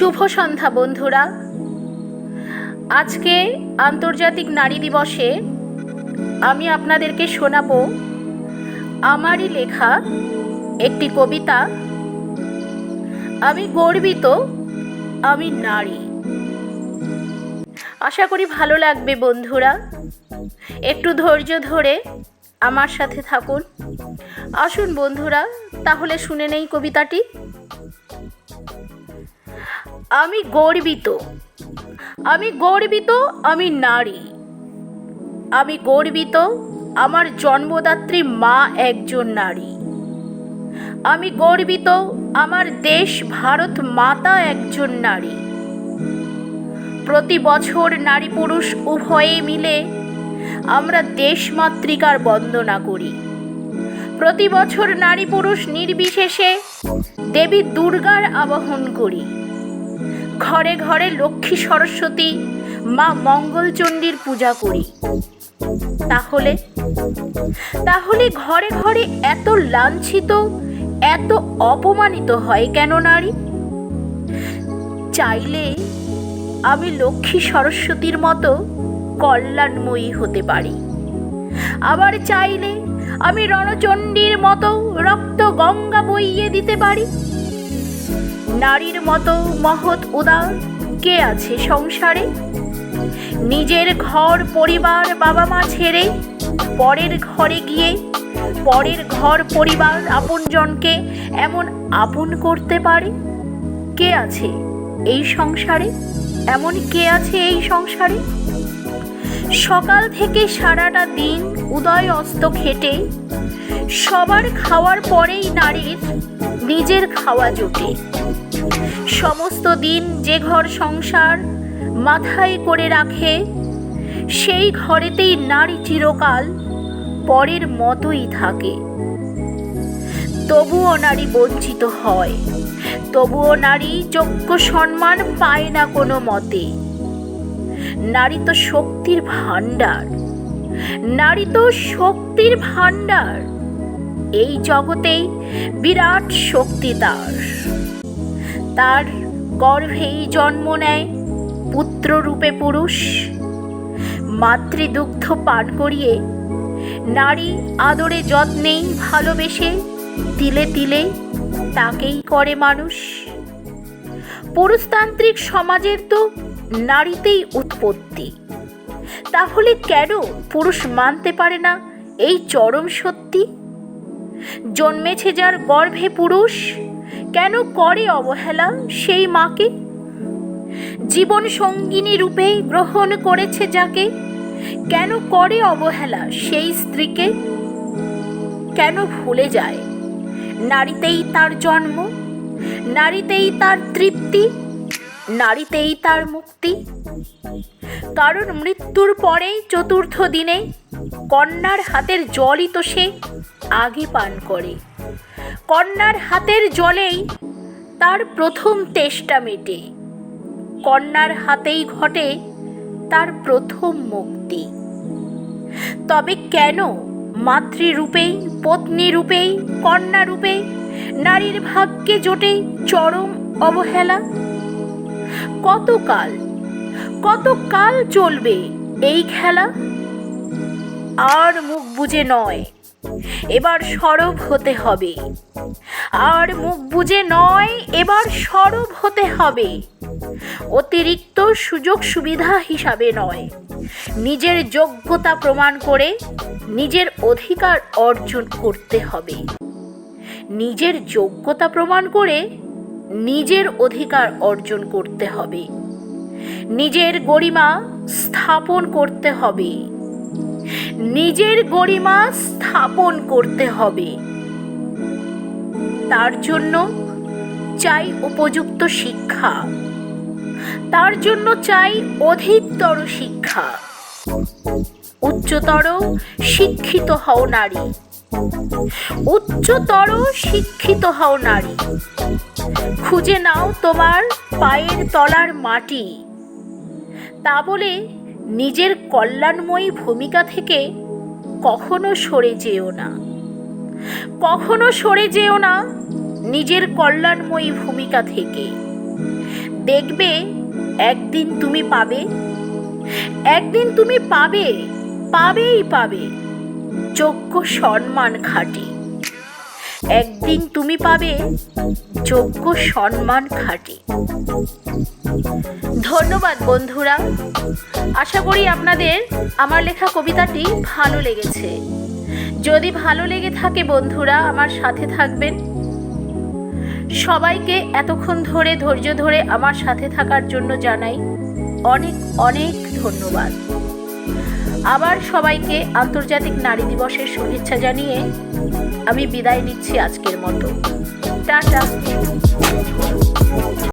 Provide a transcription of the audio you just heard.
শুভ সন্ধ্যা, বন্ধুরা। আজকে আন্তর্জাতিক নারী দিবসে আমি আপনাদেরকে শোনাবো আমারই লেখা একটি কবিতা। আমি গর্বিত, আমি নারী। আশা করি ভালো লাগবে, বন্ধুরা। একটু ধৈর্য ধরে আমার সাথে থাকুন। আসুন, বন্ধুরা, তাহলে শুনে নেই কবিতাটি। আমি গর্বিত। আমি গর্বিত, আমি নারী। আমি গর্বিত, আমার জন্মদাত্রী মা একজন নারী। আমি গর্বিত, আমার দেশ ভারত মাতা একজন নারী। প্রতি বছর নারী পুরুষ উভয়ে মিলে আমরা দেশমাতৃকার বন্দনা করি। প্রতি বছর নারী পুরুষ নির্বিশেষে দেবী দুর্গার আবাহন করি। ঘরে ঘরে লক্ষ্মী সরস্বতী, মা মঙ্গলচণ্ডীর পূজা করি। তাহলে? তাহলে ঘরে ঘরে এত লাঞ্ছিত, এত অপমানিত হয় কেন নারী? চাইলে আমি লক্ষ্মী সরস্বতীর মতো কল্যাণময়ী হতে পারি। আবার চাইলে আমি রণচণ্ডীর মতো রক্ত গঙ্গা বইয়ে দিতে পারি। নারীর মতো মহৎ উদার? কে আছে সংসারে? নিজের ঘর পরিবার বাবা মা ছেড়ে পরের ঘরে গিয়ে পরের ঘর পরিবার আপনজনকে এমন আপন করতে পারে? কে আছে এই সংসারে? এমন কে আছে এই সংসারে? সকাল থেকে সারাটা দিন উদয় অস্ত খেটে সবার খাওয়ার পরেই নারীর নিজের খাওয়া জোটে। সমস্ত দিন যে ঘর সংসার মাথায় করে রাখে, সেই ঘরেতেই নারী চিরকাল পরের মতোই থাকে। তবুও নারী বঞ্চিত হয়। তবুও নারী যোগ্য সম্মান পায় না কোনো মতে। নারী তো শক্তির ভাণ্ডার। নারী তো শক্তির ভাণ্ডার। এই জগতেই বিরাট শক্তি তার। তার গর্ভেই জন্ম নেয় পুত্র রূপে পুরুষ। মাতৃদুগ্ধ পান করিয়ে নারী আদরে যত্নেই ভালোবেসে তিলে তিলে তাকেই করে মানুষ। পুরুষতান্ত্রিক সমাজের তো নারীতেই উৎপত্তি। তাহলে কেন পুরুষ মানতে পারে না এই চরম সত্যি? জন্মেছে যার গর্ভে পুরুষ কেন করে অবহেলা সেই মাকে? জীবন সঙ্গিনী রূপে গ্রহণ করেছে যাকে, কেন করে অবহেলা সেই স্ত্রীকে? কেন ভুলে যায়? নারীতেই তার জন্ম, নারীতেই তার তৃপ্তি, নারীতেই তার মুক্তি। কারণ মৃত্যুর পরে চতুর্থ দিনে কন্যার হাতের জলই তো সে আগে পান করে। কন্যার হাতের জলেই তার প্রথম তেষ্টা মেটে। কন্যার হাতেই ঘটে তার প্রথম মুক্তি। তবে কেন মাতৃরূপেই পত্নী রূপেই কন্যা রূপে নারীর ভাগ্যে জোটে চরম অবহেলা? কতকাল কতকাল চলবে এই খেলা? আর মুখ বুঝে নয় এবার সরব হতে হবে। আর মুখ বুঝে নয়, এবার সরব হতে হবে। অতিরিক্ত সুযোগ সুবিধা হিসাবে নয়। নিজের যোগ্যতা প্রমাণ করে নিজের অধিকার অর্জন করতে হবে। নিজের যোগ্যতা প্রমাণ করে নিজের অধিকার অর্জন করতে হবে। নিজের গরিমা স্থাপন করতে হবে। নিজের গরিমা স্থাপন করতে হবে। তার জন্য চাই উপযুক্ত শিক্ষা। তার জন্য চাই অধিকতর শিক্ষা। উচ্চতর শিক্ষিত হও নারী। উচ্চতর শিক্ষিত হও নারী। খুঁজে নাও তোমার পায়ের তলার মাটি। তা বলে নিজের কল্যাণময়ী ভূমিকা থেকে কখনো সরে যেও না। কখনো সরে যেও না নিজের কল্যাণময়ী ভূমিকা থেকে। দেখবে একদিন তুমি পাবে, একদিন তুমি পাবে, পাবেই পাবে। যোগ্য সম্মান খাটি। একদিন তুমি পাবে যোগ্য সম্মান খাটি। ধন্যবাদ বন্ধুরা। আশা করি আপনাদের আমার লেখা কবিতাটি ভালো লেগেছে। যদি ভালো লেগে থাকে বন্ধুরা, আমার সাথে থাকবেন। সবাইকে এতক্ষণ ধরে, ধৈর্য ধরে আমার সাথে থাকার জন্য জানাই অনেক অনেক ধন্যবাদ। আবার সবাইকে আন্তর্জাতিক নারী দিবসের শুভেচ্ছা জানিয়ে আমি বিদায় নিচ্ছি আজকের মতো। টাটা।